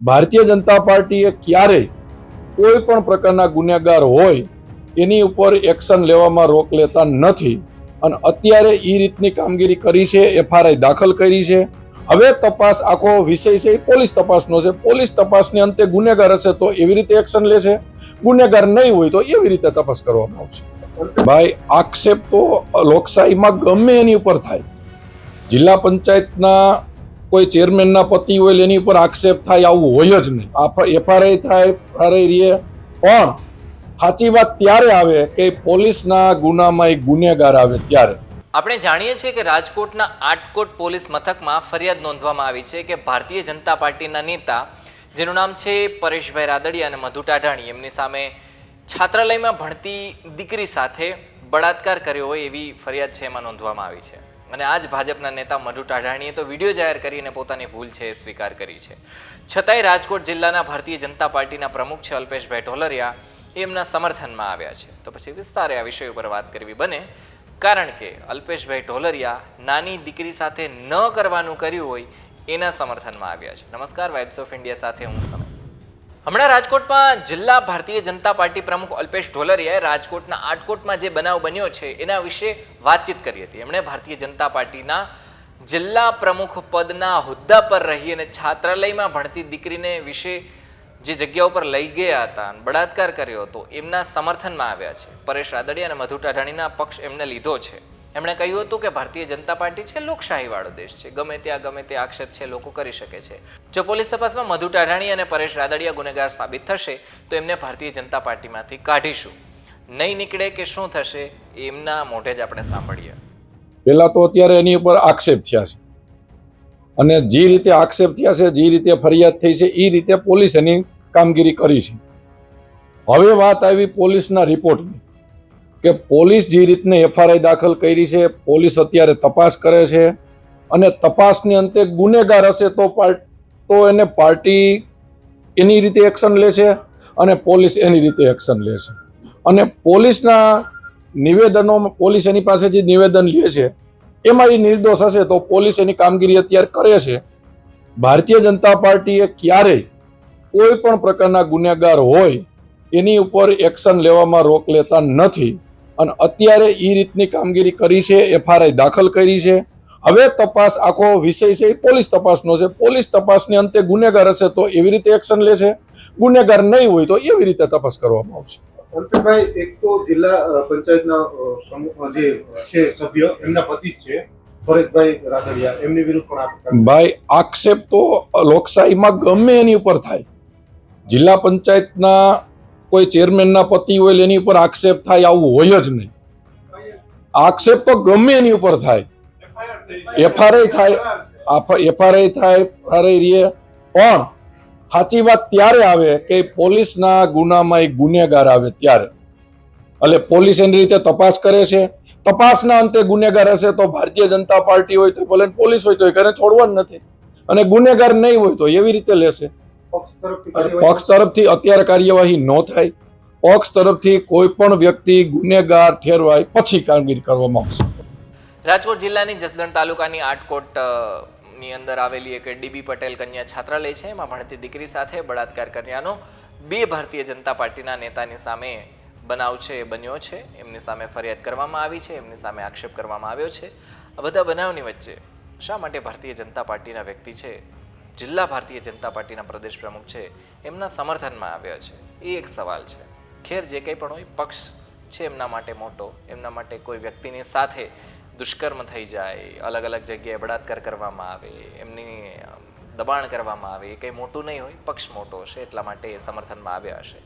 ભારતીય જનતા પાર્ટીએ ક્યારેય કોઈ પણ પ્રકારના ગુનેગાર હોય, એની ઉપર એક્શન લેવામાં રોક લેતા નથી. અને અત્યારે એ રીતની કામગીરી કરી છે, એફઆરઆઈ દાખલ કરી છે. હવે તપાસ, આખો વિષય છે એ પોલીસ તપાસનો છે. પોલીસ તપાસની અંતે ગુનેગાર હશે તો એવી રીતે એક્શન લેશે ગુનેગાર નહીં હોય તો એવી રીતે તપાસ કરવામાં આવશે? ભાઈ, આક્ષેપ તો લોકશાહીમાં ગમે એની ઉપર થાય. જિલ્લા પંચાયતના કોઈ ચેરમેનના પતિ હોય એની ઉપર આક્ષેપ થાય આવું હોય જ નહીં. એફઆરઆઈ થાય, એફઆરઆઈ રહીએ. પણ સાચી વાત ત્યારે આવે કે પોલીસના ગુનામાં એક ગુનેગાર આવે ત્યારે. આપણે જાણીએ છીએ કે રાજકોટના આટકોટ પોલીસ મથકમાં ફરિયાદ નોંધવામાં આવી છે કે ભારતીય જનતા પાર્ટીના નેતા, જેનું નામ છે પરેશભાઈ રાદડિયા અને મધુ ટાઢાણી, એમની સામે છાત્રાલયમાં ભણતી દીકરી સાથે બળાત્કાર કર્યો હોય એવી ફરિયાદ છે એમાં નોંધવામાં આવી છે. અને આ જ ભાજપના નેતા મધુ ટાઢાણીએ તો વીડિયો જાહેર કરીને પોતાની ભૂલ છે સ્વીકાર કરી છે. છતાંય રાજકોટ જિલ્લાના ભારતીય જનતા પાર્ટીના પ્રમુખ છે અલ્પેશભાઈ ઢોલરિયા એમના સમર્થનમાં આવ્યા છે. તો પછી વિસ્તારે આ વિષય ઉપર વાત કરવી બને. કારણ કે અલ્પેશભાઈ ઢોલરિયા નાની દીકરી સાથે ન કરવાનું કર્યું હોય એના સમર્થનમાં આવ્યા છે. નમસ્કાર વાઇબ્સ ઓફ ઇન્ડિયા સાથે હું સમય હમણાં રાજકોટમાં જિલ્લા ભારતીય જનતા પાર્ટી પ્રમુખ અલ્પેશ ઢોલરિયાએ રાજકોટના આટકોટમાં જે બનાવ બન્યો છે, એના વિશે વાતચીત કરી હતી. એમણે ભારતીય જનતા પાર્ટીના જિલ્લા પ્રમુખ પદના હોદ્દા પર રહી અને છાત્રાલયમાં ભણતી દીકરીને વિશે જે જગ્યા ઉપર લઈ ગયા હતા બળાત્કાર કર્યો હતો, એમના સમર્થનમાં આવ્યા છે. પરેશ રાદડિયા અને મધુ ટાઢાણીના પક્ષ એમને લીધો છે. એમણે કહ્યું હતું કે ભારતીય જનતા પાર્ટી છે, લોકશાહીવાળો દેશ છે. ગમે ત્યાં ગમે તે આક્ષેપ છે, લોકો કરી શકે છે. જો પોલીસ તપાસમાં મધુ ટાઢાણી અને પરેશ રાદડિયા ગુનેગાર સાબિત થશે, તો એમને ભારતીય જનતા પાર્ટીમાંથી કાઢીશું. નહીં નીકળે કે શું થશે, એમના મોઢે જ આપણે સાંભળીએ. પહેલાં તો અત્યારે એની ઉપર આક્ષેપ થયા છે. અને જે રીતે આક્ષેપ થયા છે, જે રીતે ફરિયાદ થઈ છે એ રીતે પોલીસ એની કામગીરી કરી છે. હવે વાત આવી પોલીસના રિપોર્ટની, કે પોલીસ જે રીતને એફઆરઆઈ દાખલ કરી છે, પોલીસ અત્યારે તપાસ કરે છે, અને તપાસની અંતે ગુનેગાર હશે તો પાર્ટ તો એને પાર્ટી એની રીતે એક્શન લે છે અને પોલીસ એની રીતે એક્શન લે છે. અને પોલીસના નિવેદનો, પોલીસ એની પાસે જે નિવેદન લે છે, એમાં એ નિર્દોષ હશે તો પોલીસ એની કામગીરી અત્યારે કરે છે. ભારતીય જનતા પાર્ટીએ ક્યારેય કોઈ પણ પ્રકારના ગુનેગાર હોય, એની ઉપર એક્શન લેવામાં રોક લેતા નથી. અને અત્યારે એ રીતની કામગીરી કરી છે, એફઆરઆઈ દાખલ કરી છે. હવે તપાસ આખો વિષય છે એ પોલીસ તપાસનો છે. પોલીસ તપાસની અંતે ગુનેગાર હશે તો એવી રીતે એક્શન લેશે ગુનેગાર નહીં હોય તો એવી રીતે તપાસ કરવામાં આવશે. એક તો જિલ્લા પંચાયતના સમૂહ જે છે સભ્ય એમના પતિ છે પરેશભાઈ રાદડિયા. એમની વિરુદ્ધ પણ ભાઈ આક્ષેપ તો લોકશાહીમાં ગમે એની ઉપર થાય. જિલ્લા પંચાયતના કોઈ ચેરમેનના પતિ હોય એની ઉપર આક્ષેપ થાય આવું હોય જ નહીં. આક્ષેપ તો ગમે એની ઉપર થાય. એફઆરઆઈ થાય એફઆરઆઈ થાય એફઆરઆઈ રહીએ. પણ સાચી વાત ત્યારે આવે કે પોલીસના ગુનામાં એક ગુનેગાર આવે ત્યારે. એટલે પોલીસ એની રીતે તપાસ કરે છે. તપાસના અંતે ગુનેગાર હશે તો ભારતીય જનતા પાર્ટી હોય તો ભલે પોલીસ હોય તો એને છોડવાનું નથી. અને ગુનેગાર નહીં હોય તો એવી રીતે લેશે. પક્ષ તરફથી અત્યારે કાર્યવાહી ન થાય. પક્ષ તરફથી કોઈ પણ વ્યક્તિ ગુનેગાર ઠેરવાય પછી કામગીરી કરવામાં આવશે. રાજકોટ જિલ્લાની જસદણ તાલુકાની આટકોટની અંદર આવેલી એક ડીબી પટેલ કન્યા છાત્રાલય છે. એમાં ભણતી દીકરી સાથે બળાત્કાર કર્યાનો બે ભારતીય જનતા પાર્ટીના નેતાની સામે બનાવ છે, એ બન્યો છે. એમની સામે ફરિયાદ કરવામાં આવી છે, એમની સામે આક્ષેપ કરવામાં આવ્યો છે. આ બધા બનાવની વચ્ચે શા માટે ભારતીય જનતા પાર્ટીના વ્યક્તિ છે, જિલ્લા ભારતીય જનતા પાર્ટીના પ્રદેશ પ્રમુખ છે, એમના સમર્થનમાં આવ્યા છે? એ એક સવાલ છે. ખેર જે કંઈ પણ હોય, પક્ષ છે એમના માટે મોટો, એમના માટે કોઈ વ્યક્તિની સાથે દુષ્કર્મ થઈ જાય અલગ અલગ જગ્યાએ બળાત્કાર કરવામાં આવે, એમની દબાણ કરવામાં આવે, એ કંઈ મોટું નહીં હોય, પક્ષ મોટો હશે, એટલા માટે એ સમર્થનમાં આવ્યા હશે.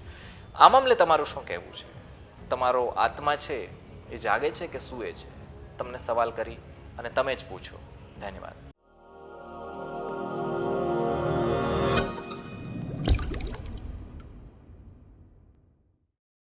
આ મામલે તમારું શું કહેવું છે? તમારો આત્મા છે, એ જાગે છે કે સૂએ છે? તમને સવાલ કરી અને તમે જ પૂછો. ધન્યવાદ.